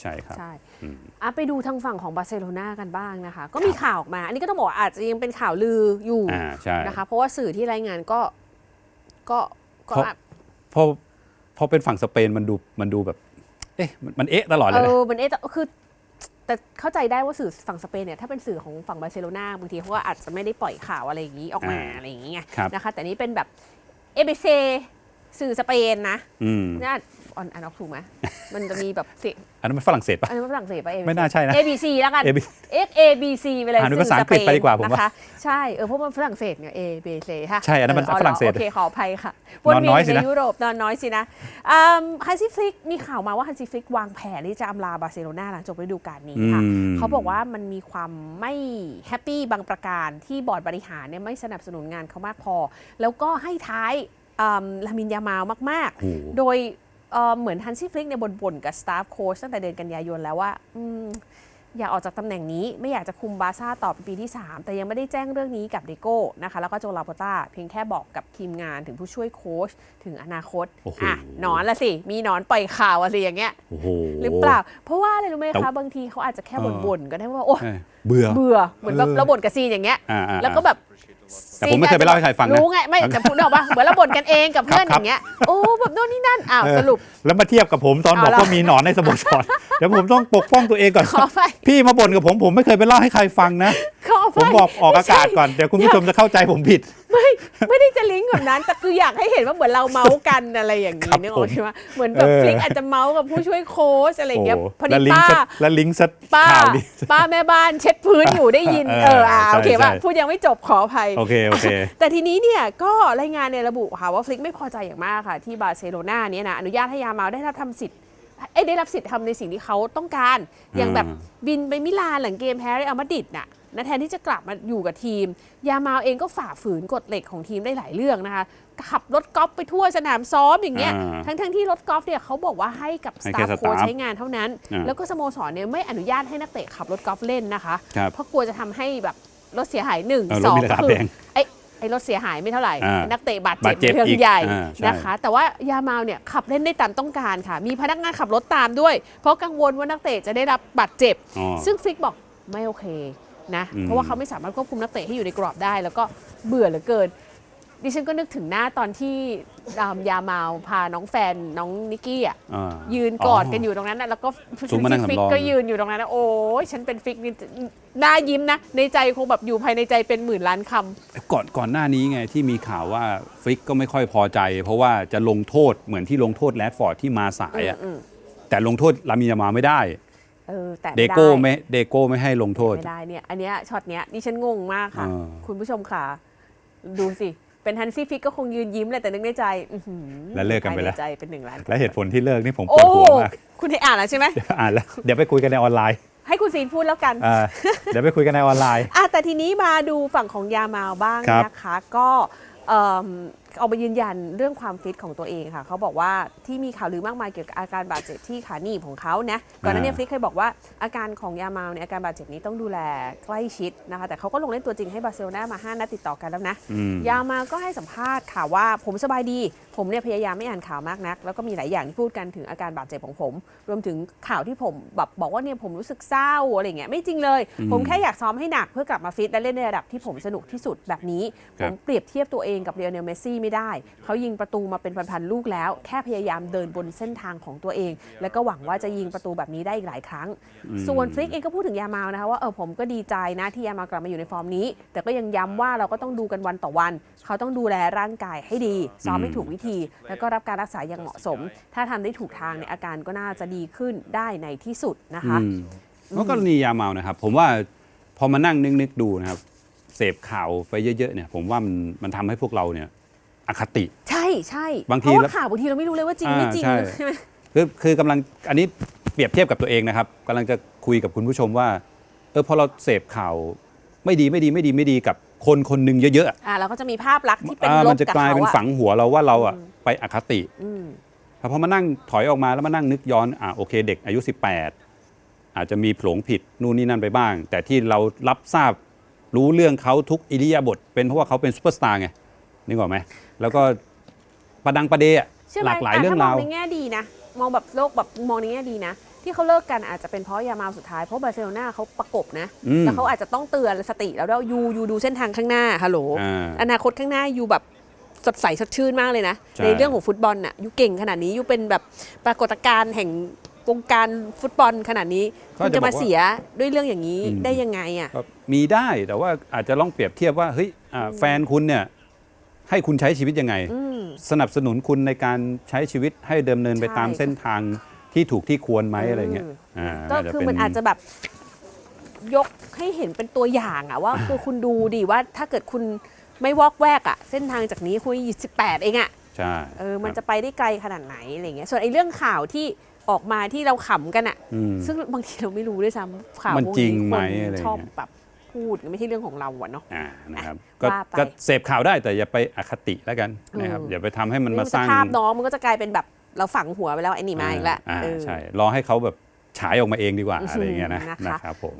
ใช่ครับ ใช่อืมอะไปดูทางฝั่งของบาร์เซโลนากันบ้างนะคะ ก็มีข่าวออกมา อันนี้ก็ต้องบอกว่าอาจจะยังเป็นข่าวลืออยู่อ่าใช่นะคะ เพราะว่าสื่อที่รายงานก็ก็ก็เพราะพอพอเป็นฝั่งสเปนมันดูมันดูแบบ เอ๊ะมันมันเอ๊ะตลอดเลเอยนะอมันเอ๊ะแต่คือแต่เข้าใจได้ว่าสื่อฝั่งสเปนเนี่ยถ้าเป็นสื่อของฝั่งบาร์เซโลนาบางทีเขาก็อาจจะไม่ได้ปล่อยข่าวอะไรอย่างนี้ออกมาอ่าอะไรอย่างนี้ไงครับนะคะ แต่นี่เป็นแบบเอเบเซสื่อสเปนนะอืมน่า อ่อนอ่านออกถูกไหมมันจะมีแบบเสียงอันนั้นมันฝรั่งเศสปะอันนี้นฝรั่งเศสปะ ABC ไม่น่าใช่นะ A B C แล้วกัน AB X A B C ไปเลยอ่านเป็นสื่ภาษาอังกฤษสเไปดีกว่าผมว่านะคะใช่เออเพราะมันฝรั่งเศสเนี่ย A B C ฮะใช่ อันนั้นมันหฝรั่งเศสโอเคขออภัยค่ะนอนน้อยสิวนะใยุโรปนอนน้อยสินะฮันซีฟลิกมีข่าวมาว่าฮันซีฟลิกวางแผนที่จะอำลาบาร์เซโลนาหลังจบฤดูกาลนี้ค่ะอืมเขาบอกว่ามันมีความไม่แฮปปี้บางประการที่บอร์ดบริหารเนี่ยไม่สนับสนุนงานเขามากพอ แล้วก็ให้ท้ายอืมลามินยามาวมากโอ้โหๆโดย เอ่อเหมือนฮันซี่ฟลิกในยบ่นๆกับสตาฟโค้ชตั้งแต่เดือนกันยายนแล้วว่าอืมอยากออกจากตำแหน่งนี้ไม่อยากจะคุมบาร์ซ่าต่อเป็นปีที่ 3 แต่ยังไม่ได้แจ้งเรื่องนี้กับเดโก้นะคะ แล้วก็โจลาโปต้าเพียงแค่บอกกับทีมงานถึงผู้ช่วยโค้ชถึงอนาคตโอ้โห อะหนอนละสิ มีหนอนปล่อยข่าวอะสิอย่างเงี้ย โอ้โห หรือเปล่า เพราะว่าอะไรรู้ไหมแต่คะ บางทีเขาอาจจะแค่เออ บ่นๆก็ได้ว่า โอ้เออ เบื่อ เบื่อเหมือนแบบเออเราบ่นกับซีนอย่างเงี้ย อ่าอ่าแล้วก็แบบแต่ผมไม่เคยไปเล่าให้ใครฟังนะรู้ไงไม่แต่พูดออกปะเหมือนเราบ่นกันเองกับเพื่อนคอรับย่างเงี้ยโอ้แบบโน่นนี่นั่นอ้าวเออสรุป แล้วมาเทียบกับผมตอนบอกเอาละว่ามีหนอนในสโมสร เดี๋ยวผมต้องปกป้องตัวเองก่อน ขอไปพี่มาบ่นกับผมผมไม่เคยไปเล่าให้ใครฟังนะ ขอไปผมบอกออกอากาศก่อน เดี๋ยวคุณผู้ชมจะเข้าใจผมผิด ไม่ไม่ได้จะลิงก์แบบนั้น แต่คืออยากให้เห็นว่าเหมือนเราเมาส์กันอะไรอย่างครันี้บนึกออกผมใช่ไหมเหมือนแบบเออฟลิกอาจจะเมาส์กับผู้ช่วยโค้ชอะไรอย่างเงี้ยโอ้พอดีแล้วลิงป้าก์ซะแล้วลิงก์ซะป้าข่าวดิป้าแม่บ้านเช็ดพื้นอยู่ได้ยินเออเอออ่าใช่โอเคป่ะใช่พูดยังไม่จบขออภัยโอเคโอเคแต่ทีนี้เนี่ยก็รายงานเนี่ยระบุค่ะว่าฟลิกไม่พอใจอย่างมากค่ะ ที่บาร์เซโลนาเนี่ยนะอนุญาตให้ยามาลได้รับทำสิทธิ์เอ้ยได้รับสิทธิ์ทำในสิ่งที่เขาต้องการ อย่างแบบอืมบินไปมิลานหลังเกมแพ้เรอัลมาดริดน่ะ นะแทนที่จะกลับมาอยู่กับทีม ยามาลเองก็ฝ่าฝืนกฎเหล็กของทีมได้หลายเรื่องนะคะ ขับรถกอล์ฟไปทั่วสนามซ้อมอย่างเงี้ยอ่าทั้งทั้งๆที่รถกอล์ฟเนี่ยเขาบอกว่าให้กับสให้ตาแค่ฟโค้ชสตาฟใช้งานเท่านั้นอ่าแล้วก็สโมสรเนี่ยไม่อนุญาตให้นักเตะขับรถกอล์ฟเล่นนะคะครับเพราะกลัวจะทำให้แบบรถเสียหายหนึ่งเออสรถองมีราคาก็คืแพองไอ้ไอ้รถเสียหายไม่เท่าไหร่อ่านักเตะบาดบาเจ็ดบเจ็บเรื่องอีกใหญ่อ่าใช่นะคะ แต่ว่ายามาลเนี่ยขับเล่นได้ตามต้องการค่ะ มีพนักงานขับรถตามด้วย เพราะกังวลว่านักเตะจะได้รับบาดเจ็บอ๋อซึ่งฟลิกบอกไม่โอเค นะอืมเพราะว่าเขาไม่สามารถควบคุมนักเตะให้อยู่ในกรอบได้ แล้วก็เบื่อเหลือเกินดิฉันก็นึกถึงหน้าตอนที่อ่ายามาลพาน้องแฟนน้องนิกกี้อะอ่ายืนกอดกันอยู่ตรงนั้นน่ะแล้วก็ซูมมานั่งฟิกสำรองก็ยืนอยู่ตรงนั้นนะโอ้ยฉันเป็นฟิกนี่หน้ายิ้มนะ ในใจคงแบบอยู่ภายในใจเป็นหมื่นล้านคำก่อนก่อนหน้านี้ไงที่มีข่าวว่าฟลิกก็ไม่ค่อยพอใจ เพราะว่าจะลงโทษเหมือนที่ลงโทษแรดฟอร์ดที่มาสายอะอืมแต่ลงโทษลามินยามาลไม่ได้ เออแต่เดไม่โก้ได้ไม่เดโก้ไม่ให้ลงโทษ ไม่ได้เนี่ยอันเนี้ยช็อตเนี้ยดิฉันงงมากค่ะ อ่า คุณผู้ชมค่ะ ดูสิ เป็นฮันซี่ฟิกก็คงยืนยิ้มเลยแต่นึกในใจอื้อหือแล้วเลิกกันไปแล้วภายในใจเป็นหนึ่งล้านและเหตุผลที่เลิกนี่ผมปโอ้วดหัวมากคุณให้อ่านแล้วใช่ไหมเดี๋ยวอ่านแล้วเดี๋ยวไปคุยกันในออนไลน์ให้คุณซีนพูดแล้วกัน อ่าเดี๋ยวไปคุยกันในออนไลน์ อะแต่ทีนี้มาดูฝั่งของยามาลบ้างครับนะคะ ก็เอิ่ม เอามายืนยันเรื่องความฟิตของตัวเองค่ะ เขาบอกว่าที่มีข่าวลือมากมายเกี่ยวกับอาการบาดเจ็บที่ขาหนีบของเขานะก่อนหน้านี้ฟลิกเคยบอกว่าอาการของยามาลเนี่ยอาการบาดเจ็บนี้ต้องดูแลใกล้ชิดนะคะ แต่เขาก็ลงเล่นตัวจริงให้บาร์เซโลนามา 5 นัดติดต่อกันแล้วนะอืมยามาก็ให้สัมภาษณ์ค่ะว่าผมสบายดี ผมเนี่ยพยายามไม่อ่านข่าวมากนัก แล้วก็มีหลายอย่างที่พูดกันถึงอาการบาดเจ็บของผม รวมถึงข่าวที่ผมแบบบอกว่าเนี่ยผมรู้สึกเศร้าอะไรเงี้ยไม่จริงเลยอืมผมแค่อยากซ้อมให้หนักเพื่อกลับมาฟิตและเล่นในระดับที่ผมสนุกที่สุดแบบนี้คผรับมเปรียบเทียบตัวเองกับเรียลเนลเมสซี่ไม่ได้ เขายิงประตูมาเป็นพันๆลูกแล้ว แค่พยายามเดินบนเส้นทางของตัวเอง แล้วก็หวังว่าจะยิงประตูแบบนี้ได้อีกหลายครั้งอืมส่วนฟลิกเองก็พูดถึงยามาลนะคะว่าเออผมก็ดีใจนะที่ยามาลกลับมาอยู่ในฟอร์มนี้ แต่ก็ยังย้ำว่าเราก็ต้องดูกันวันต่อวัน เขาต้องดูแลร่างกายให้ดีซ้อมให้ถูกวิธี แล้วก็รับการรักษาอย่างเหมาะสม ถ้าทำได้ถูกทางเนี่ยอาการก็น่าจะดีขึ้นได้ในที่สุดนะคะอืมแล้วกรณียาเมานะครับ ผมว่าพอมานั่งนึกๆดูนะครับ เสพข่าวไปเยอะๆเนี่ย ผมว่ามันมันทำให้พวกเราเนี่ย อคติ ใช่ใช่บางทีเพราะแล้วว่าข่าวบางทีเราไม่รู้เลยว่าจริงอ่าไม่จริงใช่ใช่ไหมคือคือกำลังอันนี้เปรียบเทียบกับตัวเองนะครับกำลังจะคุยกับคุณผู้ชมว่าเออพอเราเสพข่าวไม่ดีไม่ดีไม่ดีไม่ดีกับคนคนหนึ่งเยอะๆอะอ่าเราก็จะมีภาพลักษณ์ที่เป็นอ่าลมับนจะกับกลายเขาเป็นอะฝังหัวเราว่าเราอะอืมไปอคติอืมแต่พอมานั่งถอยออกมาแล้วมานั่งนึกย้อนอะโอเค เด็กอายุ 18 อาจจะมีโผลงผิดนู่นนี่นั่นไปบ้าง แต่ที่เรารับทราบรู้เรื่องเขาทุกอิริยาบถเป็นเพราะว่าเขาเป็นซูเปอร์สตาร์ไง นึกออกไหมแล้วก็ประดังประเดอะใช่ไหมหลากหลายแต่เรื่องถ้ามราองวในแง่ดีนะ มองแบบโลกแบบมองในแง่ดีนะ ที่เขาเลิกกันอาจจะเป็นเพราะยามาลสุดท้ายเพราะบาร์เซโลนาเขาประกบนะอืมแล้วเขาอาจจะต้องเตือนสติแล้วด้วยยูยูดูเส้นทางข้างหน้าฮัลโหลอ่าอนาคตข้างหน้ายูแบบสดใสสดชื่นมากเลยนะ ใช่ ในเรื่องของฟุตบอลน่ะยูเก่งขนาดนี้ยูเป็นแบบปรากฏการณ์แห่งวงการฟุตบอลขนาดนี้ก็คุณจะจะบอกมาว่าเสียด้วยเรื่องอย่างนี้อืมได้ยังไงอะ ก็มีได้แต่ว่าอาจจะลองเปรียบเทียบว่าเฮ้ยอ่าแฟนคุณเนี่ย ให้คุณใช้ชีวิตยังไงอืมสนับสนุนคุณในการใช้ชีวิตให้เดิมเนินไปใช่ตามเส้นทางที่ถูกที่ควรไหมอะไรเงี้ยอืมอ่าก็าจจะคือเป็มันอาจจะแบบยกให้เห็นเป็นตัวอย่างอะว่าคือคุณดูดิว่าถ้าเกิดคุณไม่วอกแวกอะเส้นทางจากนี้คุณยี่สิบแปดเองอะใช่เออมันครับจะไปได้ไกลขนาดไหนอะไรเงี้ยส่วนไอ้เรื่องข่าวที่ออกมาที่เราขำกันอะอืมซึ่งบางทีเราไม่รู้ด้วยซ้ำข่าวมันพวกจริงนี้ไหมคนอะไรชอบเงี้ยแบบ พูดไม่ใช่เรื่องของเราอะเนาะอ่านะครับอะก็ว่าไปก็เสพข่าวได้แต่อย่าไปอคติแล้วกันนะครับอืมอย่าไปทำให้มันนี่มามันสสร้างภาพน้องมันก็จะกลายเป็นแบบเราฝังหัวไปแล้วไอ้นี่มาอีกแล้วอ่าเออ ใช่รอให้เขาแบบฉายออกมาเองดีกว่าอือหืออะไรอย่างเงี้ยนะนะคะ นะครับผม